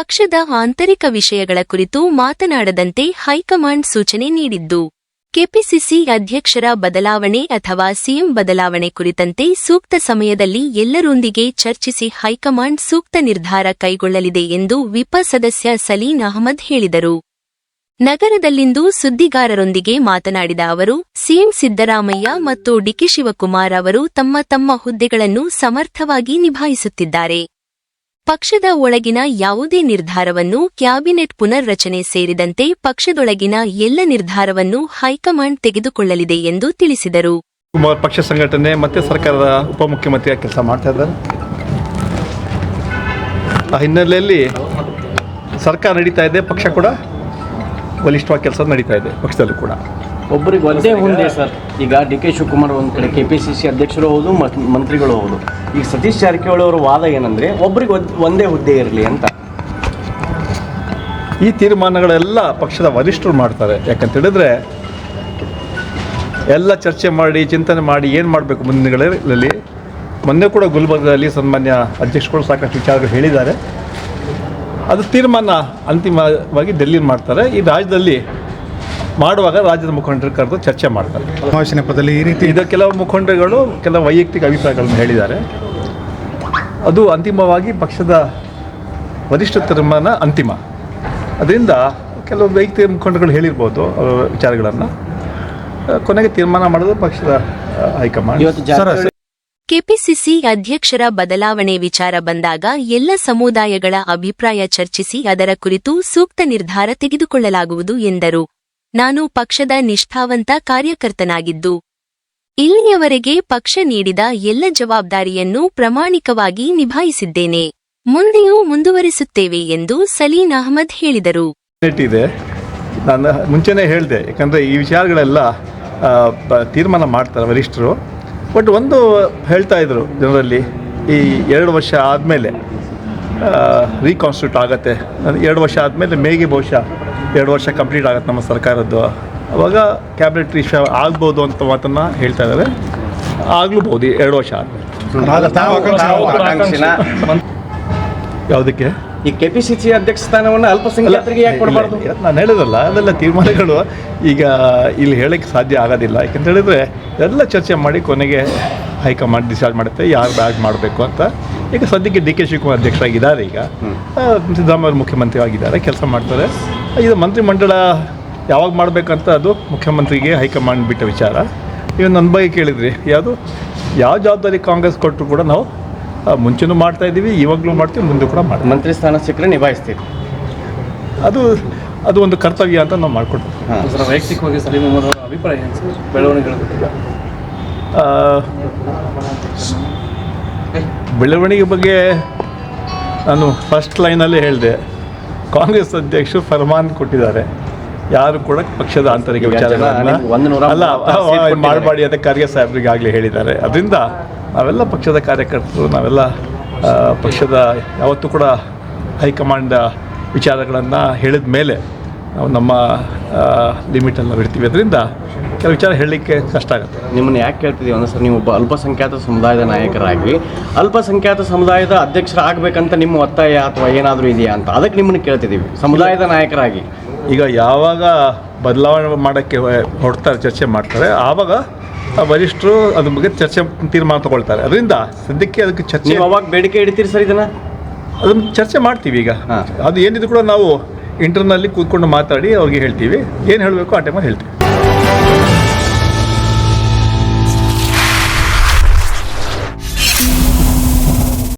ಪಕ್ಷದ ಆಂತರಿಕ ವಿಷಯಗಳ ಕುರಿತು ಮಾತನಾಡದಂತೆ ಹೈಕಮಾಂಡ್ ಸೂಚನೆ ನೀಡಿದ್ದು, ಕೆಪಿಸಿಸಿ ಅಧ್ಯಕ್ಷರ ಬದಲಾವಣೆ ಅಥವಾ ಸಿಎಂ ಬದಲಾವಣೆ ಕುರಿತಂತೆ ಸೂಕ್ತ ಸಮಯದಲ್ಲಿ ಎಲ್ಲರೊಂದಿಗೆ ಚರ್ಚಿಸಿ ಹೈಕಮಾಂಡ್ ಸೂಕ್ತ ನಿರ್ಧಾರ ಕೈಗೊಳ್ಳಲಿದೆ ಎಂದು ವಿಪ ಸದಸ್ಯ ಸಲೀನ್ ಅಹಮದ್ ಹೇಳಿದರು. ನಗರದಲ್ಲಿಂದು ಸುದ್ದಿಗಾರರೊಂದಿಗೆ ಮಾತನಾಡಿದ ಅವರು, ಸಿಎಂ ಸಿದ್ದರಾಮಯ್ಯ ಮತ್ತು ಡಿಕೆ ಶಿವಕುಮಾರ್ ಅವರು ತಮ್ಮ ತಮ್ಮ ಹುದ್ದೆಗಳನ್ನು ಸಮರ್ಥವಾಗಿ ನಿಭಾಯಿಸುತ್ತಿದ್ದಾರೆ. ಪಕ್ಷದ ಒಳಗಿನ ಯಾವುದೇ ನಿರ್ಧಾರವನ್ನು ಕ್ಯಾಬಿನೆಟ್ ಪುನರ್ರಚನೆ ಸೇರಿದಂತೆ ಪಕ್ಷದೊಳಗಿನ ಎಲ್ಲ ನಿರ್ಧಾರವನ್ನು ಹೈಕಮಾಂಡ್ ತೆಗೆದುಕೊಳ್ಳಲಿದೆ ಎಂದು ತಿಳಿಸಿದರು. ಕುಮಾರ್ ಪಕ್ಷ ಸಂಘಟನೆ ಮತ್ತೆ ಸರ್ಕಾರದ ಉಪಮುಖ್ಯಮಂತ್ರಿಯಾಗಿ ಕೆಲಸ ಮಾಡ್ತಾ ಇದ್ದಾರೆ. ಆ ಹಿನ್ನೆಲೆಯಲ್ಲಿ ಸರ್ಕಾರ ನಡೀತಾ ಇದೆ ಪಕ್ಷ ಕೂಡ ಬಲಿಷ್ಠವಾಗಿ ಕೆಲಸ ನಡೀತಾ ಇದೆ ಪಕ್ಷದಲ್ಲೂ ಕೂಡ. ಒಬ್ಬರಿಗೆ ಒಂದೇ ಈಗ ಡಿ ಕೆ ಶಿವಕುಮಾರ್ ಒಂದು ಕಡೆ ಕೆ ಪಿ ಸಿ ಸಿ ಅಧ್ಯಕ್ಷರು ಹೌದು ಮಂತ್ರಿಗಳು ಹೌದು. ಈಗ ಸತೀಶ್ ಜಾರಕಿಹೊಳಿ ಅವರ ವಾದ ಏನಂದ್ರೆ ಒಬ್ಬರಿಗೆ ಒಂದೇ ಹುದ್ದೆ ಇರಲಿ ಅಂತ. ಈ ತೀರ್ಮಾನಗಳೆಲ್ಲ ಪಕ್ಷದ ವರಿಷ್ಠರು ಮಾಡ್ತಾರೆ. ಯಾಕಂತ ಹೇಳಿದ್ರೆ, ಎಲ್ಲ ಚರ್ಚೆ ಮಾಡಿ, ಚಿಂತನೆ ಮಾಡಿ ಏನು ಮಾಡಬೇಕು ಮುಂದಿನಗಳಲ್ಲಿ ದಿನಗಳಲ್ಲಿ, ಮೊನ್ನೆ ಕೂಡ ಗುಲ್ಬರ್ಗದಲ್ಲಿ ಸನ್ಮಾನ್ಯ ಅಧ್ಯಕ್ಷಗಳು ಸಾಕಷ್ಟು ವಿಚಾರಗಳು ಹೇಳಿದ್ದಾರೆ. ಅದು ತೀರ್ಮಾನ ಅಂತಿಮವಾಗಿ ಡೆಲ್ಲಿ ಮಾಡ್ತಾರೆ. ಈ ರಾಜ್ಯದಲ್ಲಿ ಮಾಡುವಾಗ ರಾಜ್ಯದ ಮುಖಂಡರು ಕರೆದು ಚರ್ಚೆ ಮಾಡ್ತಾರೆ. ಸಮಾವೇಶ ನೆಪದಲ್ಲಿ ಈ ರೀತಿ ಇದು ಕೆಲವು ಮುಖಂಡರುಗಳು ಕೆಲವು ವೈಯಕ್ತಿಕ ಅಭಿಪ್ರಾಯಗಳನ್ನು ಹೇಳಿದ್ದಾರೆ. ಅದು ಅಂತಿಮವಾಗಿ ಪಕ್ಷದ ವರಿಷ್ಠ ತೀರ್ಮಾನ ಅಂತಿಮ. ಅದರಿಂದ ಕೆಲವು ವೈಯಕ್ತಿಕ ಮುಖಂಡರುಗಳು ಹೇಳಿರ್ಬೋದು ಅವರ ವಿಚಾರಗಳನ್ನು. ಕೊನೆಗೆ ತೀರ್ಮಾನ ಮಾಡೋದು ಪಕ್ಷದ ಹೈಕಮಾಂಡ್. ಕೆಪಿಸಿಸಿ ಅಧ್ಯಕ್ಷರ ಬದಲಾವಣೆ ವಿಚಾರ ಬಂದಾಗ ಎಲ್ಲ ಸಮುದಾಯಗಳ ಅಭಿಪ್ರಾಯ ಚರ್ಚಿಸಿ ಅದರ ಕುರಿತು ಸೂಕ್ತ ನಿರ್ಧಾರ ತೆಗೆದುಕೊಳ್ಳಲಾಗುವುದು ಎಂದರು. ನಾನು ಪಕ್ಷದ ನಿಷ್ಠಾವಂತ ಕಾರ್ಯಕರ್ತನಾಗಿದ್ದು, ಇಲ್ಲಿಯವರೆಗೆ ಪಕ್ಷ ನೀಡಿದ ಎಲ್ಲ ಜವಾಬ್ದಾರಿಯನ್ನು ಪ್ರಾಮಾಣಿಕವಾಗಿ ನಿಭಾಯಿಸಿದ್ದೇನೆ. ಮುಂದೆಯೂ ಮುಂದುವರಿಸುತ್ತೇವೆ ಎಂದು ಸಲೀನ್ ಅಹಮದ್ ಹೇಳಿದರು. ನಾನು ಮುಂಚೆನೇ ಹೇಳಿದೆ, ಯಾಕಂದರೆ ಈ ವಿಚಾರಗಳೆಲ್ಲ ತೀರ್ಮಾನ ಮಾಡ್ತಾರೆ ವರಿಷ್ಠರು. ಬಟ್ ಒಂದು ಹೇಳ್ತಾ ಇದ್ರು ಜನರಲ್ಲಿ, ಈ ಎರಡು ವರ್ಷ ಆದಮೇಲೆ ರೀಕಾನ್ಸ್ಟಿಟ್ಯೂಟ್ ಆಗುತ್ತೆ. ಎರಡು ವರ್ಷ ಆದಮೇಲೆ ಮೇಗೆ ಬಹುಶಃ ಎರಡು ವರ್ಷ ಕಂಪ್ಲೀಟ್ ಆಗುತ್ತೆ ನಮ್ಮ ಸರ್ಕಾರದ್ದು. ಅವಾಗ ಕ್ಯಾಬಿನೆಟ್ ಇಶ್ಯೂ ಆಗ್ಬೋದು ಅಂತ ಮಾತನ್ನು ಹೇಳ್ತಾ ಇದ್ದಾರೆ. ಆಗ್ಲೂಬಹುದು ಎರಡು ವರ್ಷ ಯಾವುದಕ್ಕೆ ಈ ಕೆ ಪಿ ಸಿ ಸಿ ಅಧ್ಯಕ್ಷ ಸ್ಥಾನವನ್ನು ಅಲ್ಪಸಂಖ್ಯಾತರಿಗೆ ಯಾಕೆ ಕೊಡಬಾರ್ದು? ನಾನು ಹೇಳೋದಲ್ಲ ಅದೆಲ್ಲ ತೀರ್ಮಾನಗಳು ಈಗ ಇಲ್ಲಿ ಹೇಳಕ್ಕೆ ಸಾಧ್ಯ ಆಗೋದಿಲ್ಲ. ಯಾಕಂತ ಹೇಳಿದ್ರೆ ಎಲ್ಲ ಚರ್ಚೆ ಮಾಡಿ ಕೊನೆಗೆ ಹೈಕಮಾಂಡ್ ಡಿಸೈಡ್ ಮಾಡುತ್ತೆ ಯಾರು ಬ್ಯಾಗ್ ಮಾಡಬೇಕು ಅಂತ. ಈಗ ಸದ್ಯಕ್ಕೆ ಡಿ ಕೆ ಶಿವಕುಮಾರ್ ಅಧ್ಯಕ್ಷರಾಗಿದ್ದಾರೆ ಈಗ. ಸಿದ್ದರಾಮಯ್ಯ ಮುಖ್ಯಮಂತ್ರಿ ಆಗಿದ್ದಾರೆ ಕೆಲಸ ಮಾಡ್ತಾರೆ. ಇದು ಮಂತ್ರಿಮಂಡಲ ಯಾವಾಗ ಮಾಡಬೇಕಂತ ಅದು ಮುಖ್ಯಮಂತ್ರಿಗೆ ಹೈಕಮಾಂಡ್ ಬಿಟ್ಟ ವಿಚಾರ. ಇನ್ನು ನನ್ನ ಬಗ್ಗೆ ಕೇಳಿದ್ರಿ ಯಾವುದು? ಯಾವ ಜವಾಬ್ದಾರಿ ಕಾಂಗ್ರೆಸ್ ಕೊಟ್ಟರು ಕೂಡ ನಾವು ಮುಂಚೆನೂ ಮಾಡ್ತಾ ಇದ್ದೀವಿ ಇವಾಗಲೂ ಮಾಡ್ತೀವಿ ಮುಂದೆ ಕೂಡ ಮಾಡ್ತೀವಿ ಮಂತ್ರಿ ಸ್ಥಾನ ಸಿಕ್ಕರೆ ನಿಭಾಯಿಸ್ತೀವಿ. ಅದು ಅದು ಒಂದು ಕರ್ತವ್ಯ ಅಂತ ನಾವು ಮಾಡಿಕೊಡ್ತೀವಿ. ಸರ್ ವೈಯಕ್ತಿಕವಾಗಿ ಸಲೀಮ್ ಅಹಮದ್ ಅವರ ಅಭಿಪ್ರಾಯ ಏನು ಸರ್? ಆ, ಬೆಳವಣಿಗೆ ಬಗ್ಗೆ ನಾನು ಫಸ್ಟ್ ಲೈನಲ್ಲಿ ಹೇಳಿದೆ. ಕಾಂಗ್ರೆಸ್ ಅಧ್ಯಕ್ಷರು ಫರ್ಮಾನ್ ಕೊಟ್ಟಿದ್ದಾರೆ. ಯಾರು ಕೂಡ ಪಕ್ಷದ ಆಂತರಿಕ ವಿಚಾರ ವಿಚಾರಗಳನ್ನ ಅಲ್ಲ. ಮಾಡಬಾಡಿ ಅಂತ ಖರ್ಗೆ ಸಾಹೇಬರಿಗೆ ಆಗಲಿ ಹೇಳಿದ್ದಾರೆ. ಅದರಿಂದ ನಾವೆಲ್ಲ ಪಕ್ಷದ ಕಾರ್ಯಕರ್ತರು ನಾವೆಲ್ಲ ಪಕ್ಷದ ಯಾವತ್ತೂ ಕೂಡ ಹೈಕಮಾಂಡ್ ವಿಚಾರಗಳನ್ನು ಹೇಳಿದ ಮೇಲೆ ನಾವು ನಮ್ಮ ಲಿಮಿಟನ್ನು ಬಿಡ್ತೀವಿ. ಅದರಿಂದ ಕೆಲವು ವಿಚಾರ ಹೇಳಲಿಕ್ಕೆ ಕಷ್ಟ ಆಗುತ್ತೆ. ನಿಮ್ಮನ್ನು ಯಾಕೆ ಕೇಳ್ತಿದ್ದೀವಿ ಅಂದರೆ ಸರ್ ನೀವು ಒಬ್ಬ ಅಲ್ಪಸಂಖ್ಯಾತ ಸಮುದಾಯದ ನಾಯಕರಾಗಿ ಅಲ್ಪಸಂಖ್ಯಾತ ಸಮುದಾಯದ ಅಧ್ಯಕ್ಷರಾಗಬೇಕಂತ ನಿಮ್ಮ ಒತ್ತಾಯ ಅಥವಾ ಏನಾದರೂ ಇದೆಯಾ ಅಂತ? ಅದಕ್ಕೆ ನಿಮ್ಮನ್ನು ಕೇಳ್ತಿದ್ದೀವಿ ಸಮುದಾಯದ ನಾಯಕರಾಗಿ. ಈಗ ಯಾವಾಗ ಬದಲಾವಣೆ ಮಾಡೋಕ್ಕೆ ಹೊಡ್ತಾರೆ ಚರ್ಚೆ ಮಾಡ್ತಾರೆ ಆವಾಗ ಆ ವರಿಷ್ಠರು ಅದ್ರ ಬಗ್ಗೆ ಚರ್ಚೆ ತೀರ್ಮಾನ ತಗೊಳ್ತಾರೆ. ಅದರಿಂದ ಸದ್ಯಕ್ಕೆ ಅದಕ್ಕೆ ಚರ್ಚೆ ನೀವು ಅವಾಗ ಬೇಡಿಕೆ ಇಡ್ತೀರಿ ಸರ್ ಇದನ್ನು? ಅದನ್ನು ಚರ್ಚೆ ಮಾಡ್ತೀವಿ ಈಗ. ಹಾ. ಅದು ಏನಿದ್ರು ಕೂಡ ನಾವು ಇಂಟರ್ನಲ್ಲಿ ಕೂತ್ಕೊಂಡು ಮಾತಾಡಿ ಅವ್ರಿಗೆ ಹೇಳ್ತೀವಿ. ಏನು ಹೇಳಬೇಕು ಆ ಟೈಮಲ್ಲಿ ಹೇಳ್ತೀವಿ.